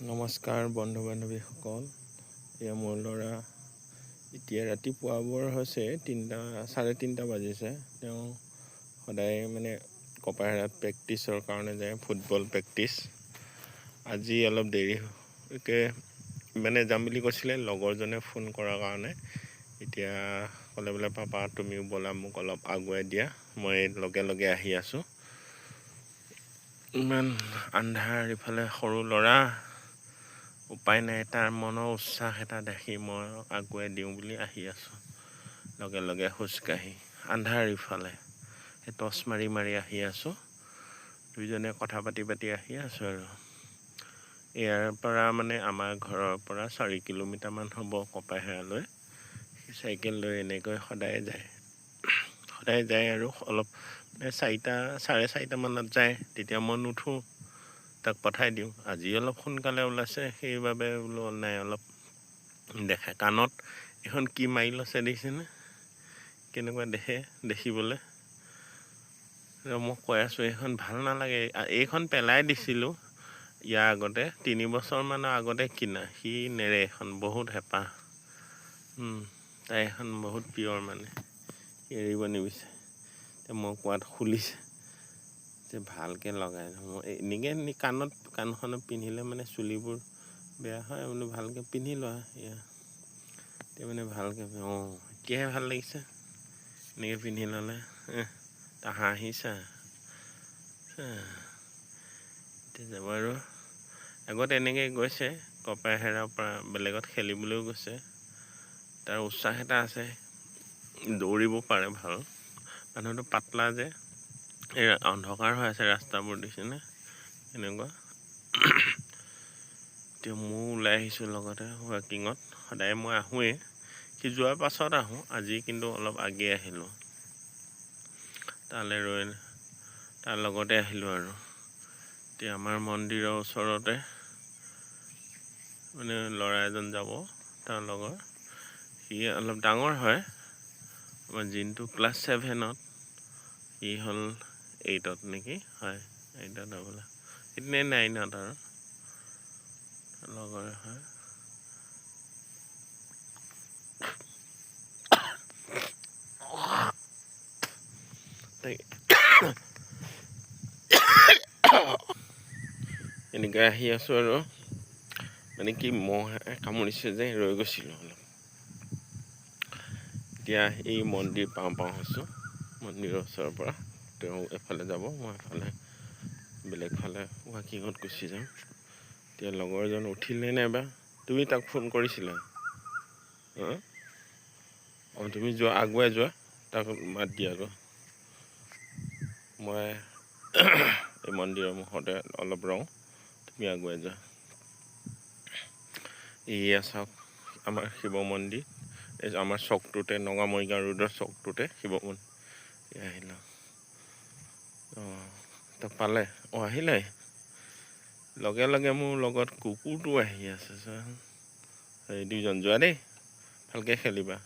নমস্কাৰ বন্ধু বান্ধৱীসকল এয়া মোৰ ল'ৰা এতিয়া ৰাতিপুৱাবৰ হৈছে তিনিটা চাৰে তিনিটা বাজিছে। তেওঁ সদায় মানে কপাহেৰাত প্ৰেক্টিছৰ কাৰণে যায় ফুটবল প্ৰেক্টিছ আজি অলপ দেৰিকৈ মানে যাম বুলি কৈছিলে লগৰজনে ফোন কৰাৰ কাৰণে। এতিয়া ক'লে বোলে পাপা তুমিও ব'লা মোক অলপ আগুৱাই দিয়া। মই লগে লগে আহি আছোঁ। ইমান আন্ধাৰ ইফালে সৰু ল'ৰা। উপায় নাই তাৰ মনৰ উৎসাহ এটা দেখি মই আগুৱাই দিওঁ বুলি আহি আছোঁ। লগে লগে খোজকাঢ়ি আন্ধাৰ ইফালে সেই টৰ্চ মাৰি মাৰি আহি আছোঁ। দুইজনে কথা পাতি পাতি আহি আছোঁ আৰু। ইয়াৰ পৰা মানে আমাৰ ঘৰৰ পৰা চাৰি কিলোমিটাৰমান হ'ব কপাহেৰালৈ। চাইকেল লৈ এনেকৈ সদায় যায়। সদায় যায় আৰু অলপ চাৰিটা চাৰে চাৰিটামানত যায়। তেতিয়া মই নুঠোঁ। তাক পঠাই দিওঁ। আজি অলপ সোনকালে ওলাইছে সেইবাবে বোলো নাই অলপ দেখে কাণত এখন কি মাৰি লৈছে দেখিছেনে? কেনেকুৱা দেখে দেখিবলৈ। মই কৈ আছোঁ এইখন ভাল নালাগে। এইখন পেলাই দিছিলোঁ ইয়াৰ আগতে তিনি বছৰমানৰ আগতে কিনা। সি নেৰে এখন বহুত হেঁপাহ। তাই এখন বহুত পিয়ৰ মানে। এৰিব নিবিচাৰে। মই কোৱাত খুলিছে। যে ভালকৈ লগাই এনেকৈ কাণত কাণখনত পিন্ধিলে মানে চুলিবোৰ বেয়া হয় বোলো ভালকৈ পিন্ধি লোৱা এয়া। এতিয়া মানে ভালকৈ অঁ এতিয়াহে ভাল লাগিছে। এনেকৈ পিন্ধি ল'লে হাঁহিছা এতিয়া যাব আৰু। আগত এনেকৈ গৈছে কপাহেৰাৰ পৰা বেলেগত খেলিবলৈও গৈছে। তাৰ উৎসাহ এটা আছে দৌৰিব পাৰে ভাল। মানুহটো পাতলা যে। অন্ধকাৰ হৈ আছে ৰাস্তাবোৰ দেখিছেনে? এনেকুৱা। এতিয়া ময়ো ওলাই আহিছোঁ লগতে ৱাকিঙত সদায় মই আহোঁৱেই। সি যোৱাৰ পাছত আহোঁ আজি কিন্তু অলপ আগেয়ে আহিলোঁ। তালৈ ৰৈ তাৰ লগতে আহিলোঁ আৰু। এতিয়া আমাৰ মন্দিৰৰ ওচৰতে মানে ল'ৰা এজন যাব তাৰ লগৰ। সি অলপ ডাঙৰ হয়। আমাৰ জিনটো ক্লাছ ছেভেনত। সি হ'ল এইটত নেকি? হয় এইটত হ'বলা সেইদিনাই নাইনত আৰু। লগৰে হয়। এনেকৈ আহি আছোঁ আৰু। মানে কি, মহ কামুৰিছে যে, ৰৈ গৈছিলোঁ অলপ। এতিয়া এই মন্দিৰ পাওঁ পাওঁ হৈছোঁ, মন্দিৰৰ ওচৰৰ পৰা। তেওঁ এফালে যাব মই এফালে বেলেগ ফালে ৱাকিঙত গুচি যাম। এতিয়া লগৰজন উঠিলে নাইবা তুমি তাক ফোন কৰিছিলা? অঁ তুমি যোৱা আগুৱাই যোৱা। তাক মাত দিয়া আকৌ। মই এই মন্দিৰৰ মুখতে অলপ ৰওঁ। তুমি আগুৱাই যোৱা। এয়া চাওক আমাৰ শিৱ মন্দিৰ। এই আমাৰ চকটোতে নগা মৰিগাঁও ৰোডৰ চকটোতে শিৱ মন্দিৰ। আহিলা। তাক পালে। অঁ আহিলে। লগে লগে মোৰ লগত কুকুৰটো আহি আছে। এই দুইজন যোৱা দেই। ভালকৈ খেলিবা।